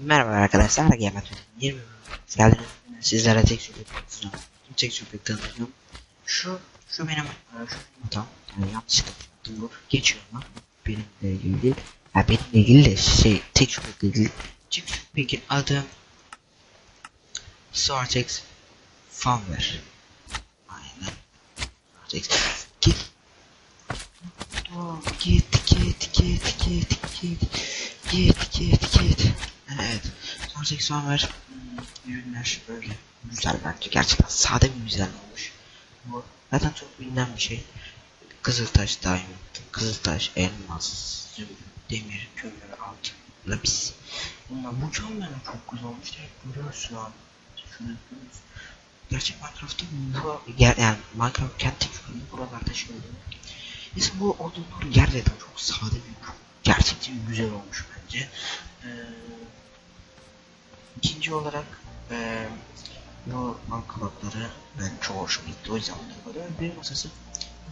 Merhaba arkadaşlar, Gamer 20 geldiniz. Sizlere tek tanıtacağım. Tek süpek tanıtacağım. Şu, şu benim, e, şu hatam. Yani yanlışlıkla bu. Geçiyor ama benimle ilgili değil. Ha benimle ilgili de şey, tek süpekle ilgili. Tek süpekin adı Sortex Fanware. Aynen. Sortex. Git. Git, git, git, git, git. Git, git, git. Evet. Son 80 ver. Hmm, ürünler böyle güzel bence. Gerçekten sade bir güzel olmuş. Bu zaten çok bilinen bir şey. Kızıltaş diamond, kızıltaş, elmas, demir, kömür, altın, lapis. Bunlar mükemmel çok güzel olmuş. Direkt görüyorsun abi. Şunu görüyorsun. Gerçek Minecraft'ta bu ger yani Minecraft kendi buralarda şey oluyor. Neyse bu olduğundan gerçekten çok sade bir çok gerçekçi bir güzel olmuş bence. Ee, ikinci olarak ee, bu banknotları ben çok hoşuma gitti. O yüzden bunu böyle bir masası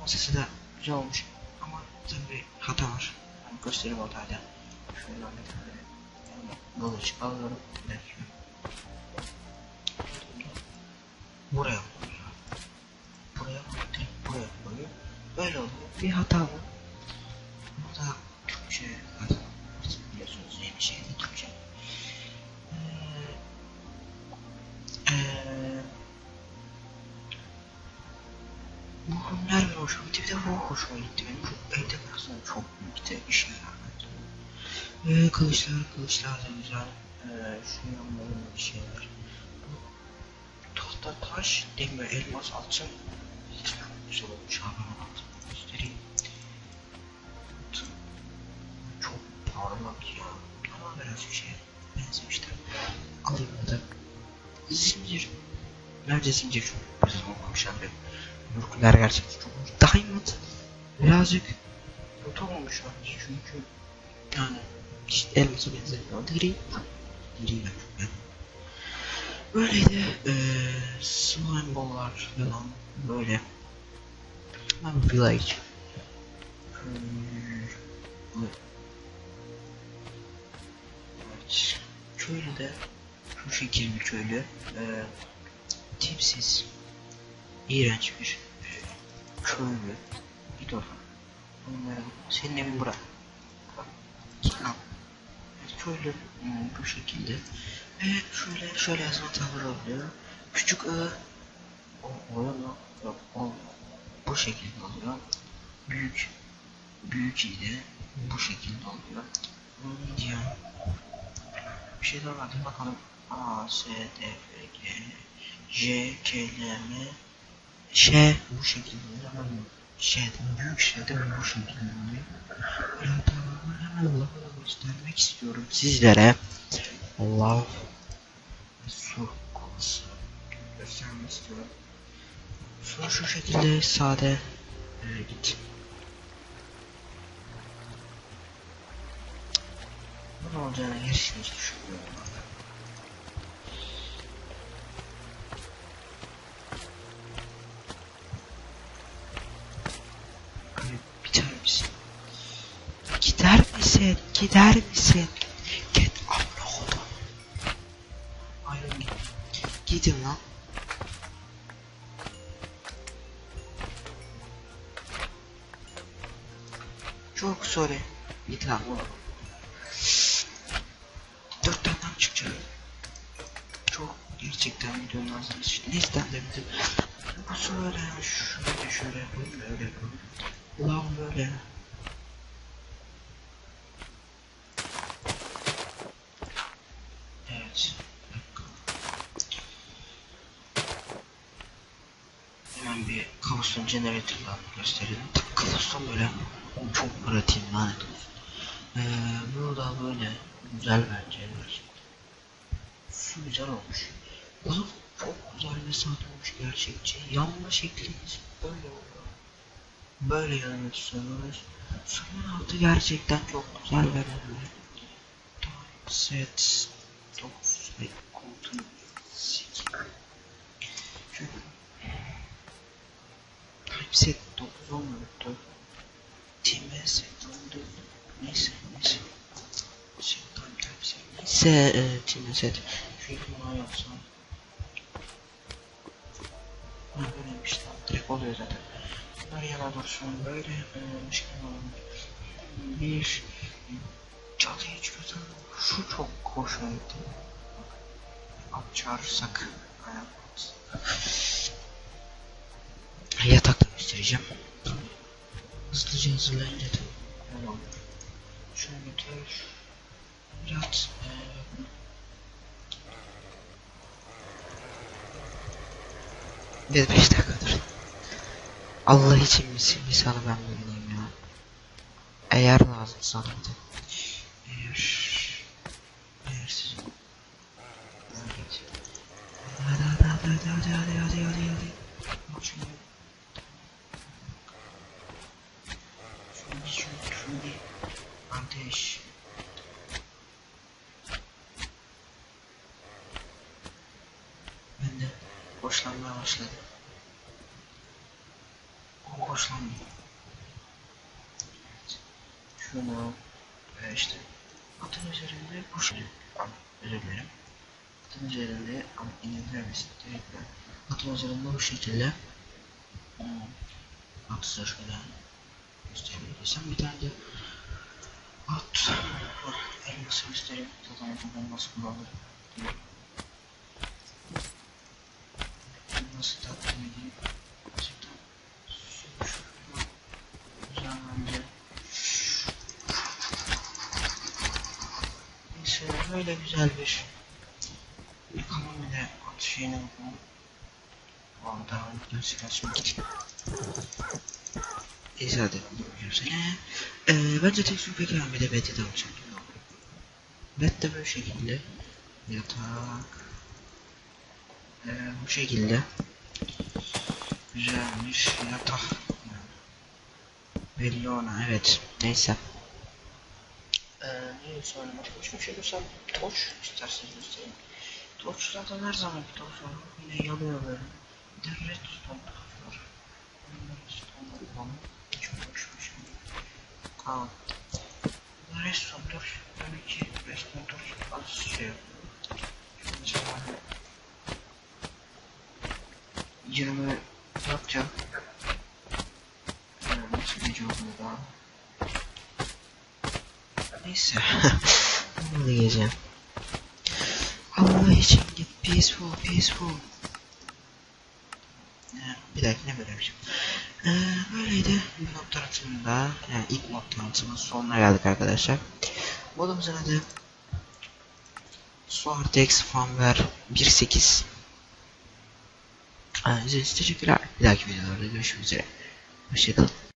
masası da güzel olmuş. Ama tabii hata var. Ben göstereyim hatayla. Şöyle bir tane kılıç alıyorum. Buraya koyuyor. Buraya koyuyor. Buraya koyuyor. Böyle oluyor. Bir hata var. Hoşuma gitti. Bir de bu hoşuma gitti. Benim çok kalsın çok de işe yarar bence. Ee, kılıçlar, kılıçlar da güzel. Ee, şu yanlarında bir şeyler. Bu tahta, taş, demir, elmas, altın. Çok güzel olmuş. Altın göstereyim. Çok parlak ya. Ama birazcık şey benzemişler. Alayım da zincir. Bence zincir güzel olmamış abi. Yurtlar gerçekten çok. Diamond birazcık kötü olmuş bence çünkü yani işte elması benzemiyor. Diri Diri ben. Böyleydi. Eee slime ball'lar falan böyle. Abi village. Evet. Köylü de şu şekil bir köylü. Ee, tipsiz. İğrenç bir e, köylü. Bir dur. Bunları, senin evin bura. Bak, Git lan. Köylü hmm, bu şekilde. Ve şöyle şöyle yazma tavır oluyor. Küçük ı o oluyor mu? Yok olmuyor. Bu şekilde oluyor. Büyük büyük i de bu şekilde oluyor. Bunu diyor. Bir şey daha vardı bakalım. A, S, D, F, G, J, K, L, M, Ş bu şekilde oluyor. Hemen Ş, büyük Ş de bu şekilde oluyor. Böyle hatalarını hemen Allah'a göstermek istiyorum sizlere. Allah su göstermek istiyorum. Su şu şekilde sade e, git. Ne olacağını gerçekten düşünmüyorum. valla. Abi biter misin? Gider misin? Gider misin? Git. Aynen git. Gidin lan. Çok sorry. Git lan. Dört tane çıkacak. Çok gerçekten videonun ağzını sıçtı. Neyse ben de bitir. Bu şöyle şöyle şöyle yapalım böyle yapalım. Ulan böyle. Evet. bir dakika. Hemen bir cobblestone generator'la gösterelim. Cobblestone böyle çok pratik lanet olsun. Ee, bu da böyle güzel bence. Su güzel olmuş. Oğlum çok güzel ve sade olmuş gerçekçi. Yanma şekliniz böyle oluyor. Böyle yanıyorsunuz. Suyun altı gerçekten çok güzel ve böyle. Time set 9 ve koltuğu 8. Şöyle. Time set 9 olmuyordu. Time set 14. Neyse neyse. Şey, time time set. Neyse. E, Team Set. Çünkü bunu yapsam. Ha böyleymiş tamam. Direkt oluyor zaten. Bunları yana dursun. Böyle başka ne olabilir? Bir çatıya çıkıyorsan şu çok hoşuma gitti. At çağırırsak ayak göstereceğim. Hızlıca hazırlayınca da öyle olur. Şunu götür. Yat. Bir beş dakikadır. Allah için misin misalı ben bulayım ya. Eğer lazım sana. Eğer... Evet. Hadi hadi hadi hadi hadi hadi hadi hadi. Hoşlanmaya başladım. O hoşlanmıyor. Şunu ve işte atın üzerinde. Am, özür dilerim. Atın üzerinde am indirmesin. Direkt ben. Atın üzerinde bu şekilde hmm, atı şöyle gösterebilirsem bir tane de at var. Elması göstereyim. Zaten ben nasıl kullanırım. diye. Nasıl takdim edeyim? Gerçekten Güzel bence. Neyse böyle güzel bir Bakalım bir de at şeyine bakalım. Orada nasıl kaçmak Neyse hadi seni. Ee, bence tek su peki ben bir de beti de alacağım. Bet de böyle şekilde. Yatak. Ee, bu şekilde. Güzelmiş yatak. Belli ona evet. Neyse. Ee, ne söylemek? Başka bir şey görsem torç isterseniz göstereyim. Torç zaten her zaman bir torç var. Yine yanıyor böyle. Bir de redstone torç var. Redstone falan. Çok hoşmuş. Aa. Bu redstone torç. Tabii ki redstone torç az şey. Mesela 20 yapacağım. Daha? Neyse. Bunu diyeceğim. Allah için git peaceful peaceful. Bir dahakine böyle yapacağım. Ee, böyleydi mod tanıtımında yani ilk mod tanıtımının sonuna geldik arkadaşlar. Modumuzun adı Suartex Firmware 1.8 ee, İzlediğiniz için teşekkürler. Bir dahaki videolarda görüşmek üzere. Hoşçakalın.